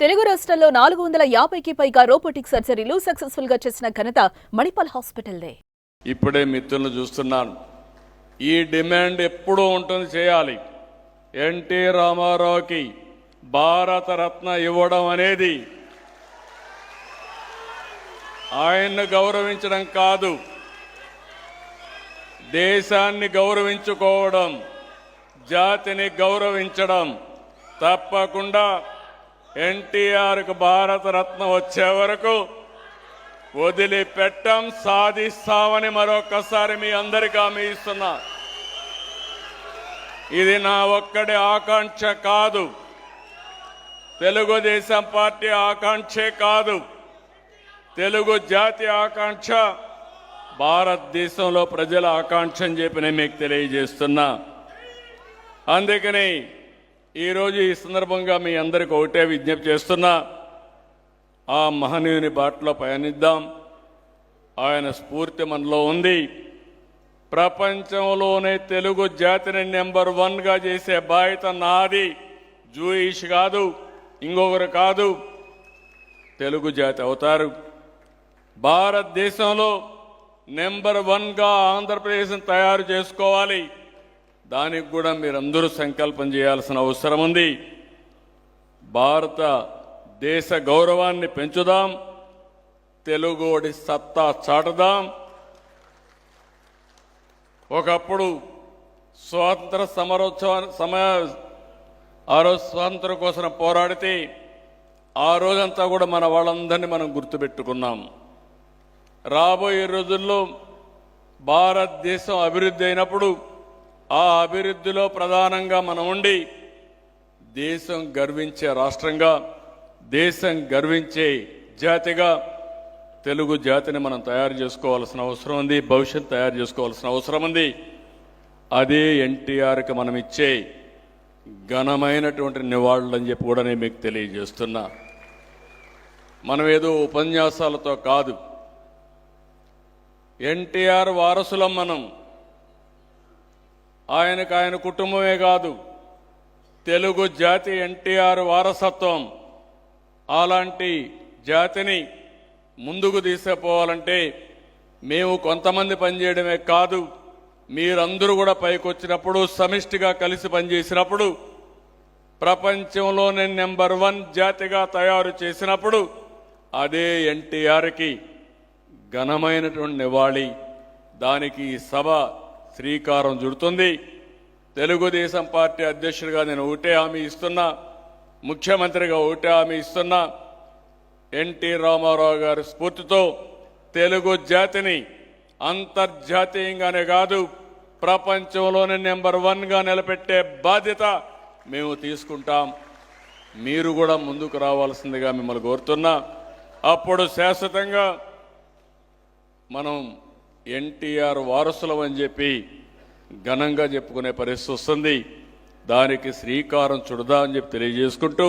తెలుగు రాష్ట్రంలో నాలుగు వందల యాభైకి పైగా రోబోటిక్ సర్జరీలు సక్సెస్ఫుల్గా చేసిన ఘనత మణిపాల్ హాస్పిటల్దే. ఇప్పుడే మిత్రులను చూస్తున్నాను. ఈ డిమాండ్ ఎప్పుడూ ఉంటుంది చేయాలి. ఎన్టీ రామారావుకి భారతరత్న ఇవ్వడం అనేది ఆయన్ను గౌరవించడం కాదు దేశాన్ని గౌరవించుకోవడం జాతిని గౌరవించడం తప్పకుండా ఎన్టీఆర్కు భారతరత్న వచ్చే వరకు వదిలిపెట్టం సాధిస్తామని మరొకసారి మీ అందరికీ హామీ ఇస్తున్నా. ఇది నా ఒక్కడి ఆకాంక్ష కాదు. తెలుగుదేశం పార్టీ ఆకాంక్షే కాదు. తెలుగు జాతి ఆకాంక్ష భారతదేశంలో ప్రజల ఆకాంక్ష అని చెప్పి నేను మీకు తెలియజేస్తున్నా. అందుకని ఈరోజు ఈ సందర్భంగా మీ అందరికి ఒకటే విజ్ఞప్తి చేస్తున్నా ఆ మహనీయుని బాటలో పయనిద్దాం. ఆయన స్ఫూర్తి మనలో ఉంది. ప్రపంచంలోనే తెలుగు జాతిని నెంబర్ వన్గా చేసే బాధ్యత నాది. జూయిష్ కాదు ఇంకొకరు కాదు తెలుగు జాతి అవుతారు. భారతదేశంలో నెంబర్ వన్గా ఆంధ్రప్రదేశ్ని తయారు చేసుకోవాలి. దానికి కూడా మీరందరూ సంకల్పం చేయాల్సిన అవసరం ఉంది. భారత దేశ గౌరవాన్ని పెంచుదాం. తెలుగుడి సత్తా చాటుదాం. ఒకప్పుడు స్వాతంత్ర సమరోత్సవ సమయ ఆ రోజు స్వాతంత్రం కోసం పోరాడితే ఆ రోజంతా కూడా మన వాళ్ళందరినీ మనం గుర్తుపెట్టుకున్నాం. రాబోయే రోజుల్లో భారతదేశం అభివృద్ధి అయినప్పుడు ఆ అభివృద్ధిలో ప్రధానంగా మనం ఉండి దేశం గర్వించే రాష్ట్రంగా దేశం గర్వించే జాతిగా తెలుగు జాతిని మనం తయారు చేసుకోవాల్సిన అవసరం ఉంది భవిష్యత్ తయారు చేసుకోవాల్సిన అవసరం ఉంది. అదే ఎన్టీఆర్కి మనం ఇచ్చే ఘనమైనటువంటి నివాళులు అని చెప్పి కూడా నేను మీకు తెలియజేస్తున్నా. మనం ఏదో ఉపన్యాసాలతో కాదు. ఎన్టీఆర్ వారసులం మనం. ఆయనకు ఆయన కుటుంబమే కాదు. తెలుగు జాతి ఎన్టీఆర్ వారసత్వం. అలాంటి జాతిని ముందుకు తీసుకుపోవాలంటే మేము కొంతమంది పనిచేయడమే కాదు. మీరందరూ కూడా పైకొచ్చినప్పుడు సమిష్టిగా కలిసి పనిచేసినప్పుడు ప్రపంచంలోనే నెంబర్ వన్ జాతిగా తయారు చేసినప్పుడు అదే ఎన్టీఆర్కి ఘనమైనటువంటి నివాళి. దానికి ఈ సభ శ్రీకారం చుడుతుంది. తెలుగుదేశం పార్టీ అధ్యక్షుడిగా నేను ఒకటే హామీ ఇస్తున్నా. ముఖ్యమంత్రిగా ఒకటే హామీ ఇస్తున్నా. ఎన్టీ రామారావు గారి స్ఫూర్తితో తెలుగు జాతిని అంతర్జాతీయంగానే కాదు ప్రపంచంలోనే నెంబర్ వన్గా నిలబెట్టే బాధ్యత మేము తీసుకుంటాం. మీరు కూడా ముందుకు రావాల్సిందిగా మిమ్మల్ని కోరుతున్నా. అప్పుడు శాశ్వతంగా మనం ఎన్టీఆర్ వారసులం అని చెప్పి ఘనంగా చెప్పుకునే పరిస్థితి వస్తుంది. దానికి శ్రీకారం చుడదా అని చెప్పి తెలియజేసుకుంటూ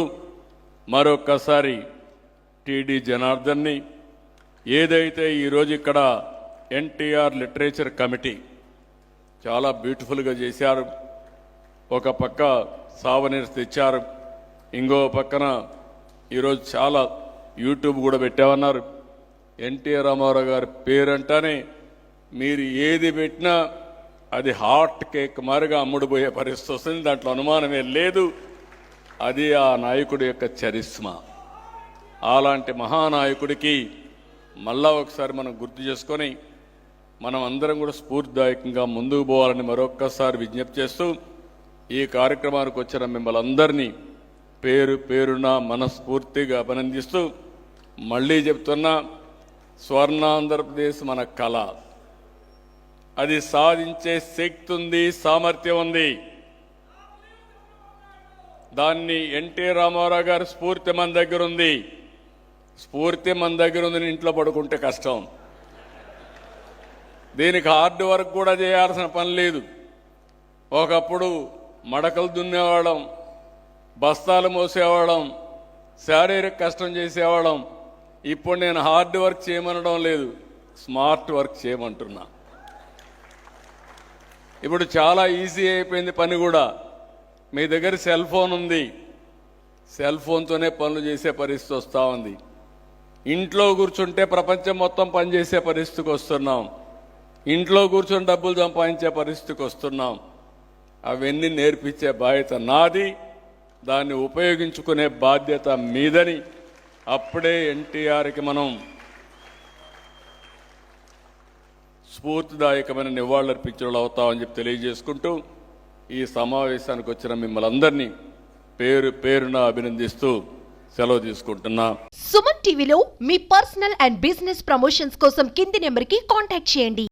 మరొక్కసారి టీడీ జనార్దన్ని ఏదైతే ఈరోజు ఇక్కడ ఎన్టీఆర్ లిటరేచర్ కమిటీ చాలా బ్యూటిఫుల్గా చేశారు ఒక పక్క సావనీర్స్ తెచ్చారు ఇంకో పక్కన ఈరోజు చాలా యూట్యూబ్ కూడా పెట్టామన్నారు. ఎన్టీఆర్ రామారావు గారి పేరంటానే మీరు ఏది పెట్టినా అది హాట్ కేక్ మారిగా అమ్ముడుపోయే పరిస్థితి వస్తుంది. దాంట్లో అనుమానమే లేదు. అది ఆ నాయకుడి యొక్క చరిస్మా అలాంటి మహానాయకుడికి మళ్ళా ఒకసారి మనం గుర్తు చేసుకొని మనం అందరం కూడా స్ఫూర్తిదాయకంగా ముందుకు పోవాలని మరొక్కసారి విజ్ఞప్తి చేస్తూ ఈ కార్యక్రమానికి వచ్చిన మిమ్మల్ని అందరినీ పేరు పేరున మనస్ఫూర్తిగా అభినందిస్తూ మళ్ళీ చెప్తున్నా స్వర్ణాంధ్రప్రదేశ్ మన కళ. అది సాధించే శక్తి ఉంది సామర్థ్యం ఉంది. దాన్ని ఎన్టీ రామారావు గారి స్ఫూర్తి మన దగ్గర ఉంది. స్ఫూర్తి మన దగ్గర ఉంది ఇంట్లో పడుకుంటే కష్టం. దీనికి హార్డ్ వర్క్ కూడా చేయాల్సిన పని లేదు. ఒకప్పుడు మడకలు దున్నేవాళ్ళం బస్తాలు మోసేవాళ్ళం శారీరక కష్టం చేసేవాళ్ళం. ఇప్పుడు నేను హార్డ్ వర్క్ చేయమనడం లేదు స్మార్ట్ వర్క్ చేయమంటున్నా. ఇప్పుడు చాలా ఈజీ అయిపోయింది పని కూడా. మీ దగ్గర సెల్ ఫోన్ ఉంది. సెల్ ఫోన్తోనే పనులు చేసే పరిస్థితి వస్తూ ఉంది. ఇంట్లో కూర్చుంటే ప్రపంచం మొత్తం పనిచేసే పరిస్థితికి వస్తున్నాం. ఇంట్లో కూర్చొని డబ్బులు సంపాదించే పరిస్థితికి వస్తున్నాం. అవన్నీ నేర్పించే బాధ్యత నాది. దాన్ని ఉపయోగించుకునే బాధ్యత మీదని. అప్పుడే ఎన్టీఆర్కి మనం స్ఫూర్తిదాయకమైన నివాళులర్పించడం అవుతామని చెప్పి తెలియజేసుకుంటూ ఈ సమావేశానికి వచ్చిన మిమ్మల్ని అందరినీ పేరు పేరున అభినందిస్తూ సెలవు తీసుకుంటున్నా. సుమన్ టీవీలో మీ పర్సనల్ అండ్ బిజినెస్ ప్రమోషన్స్ కోసం కింది నెంబర్కి కాంటాక్ట్ చేయండి.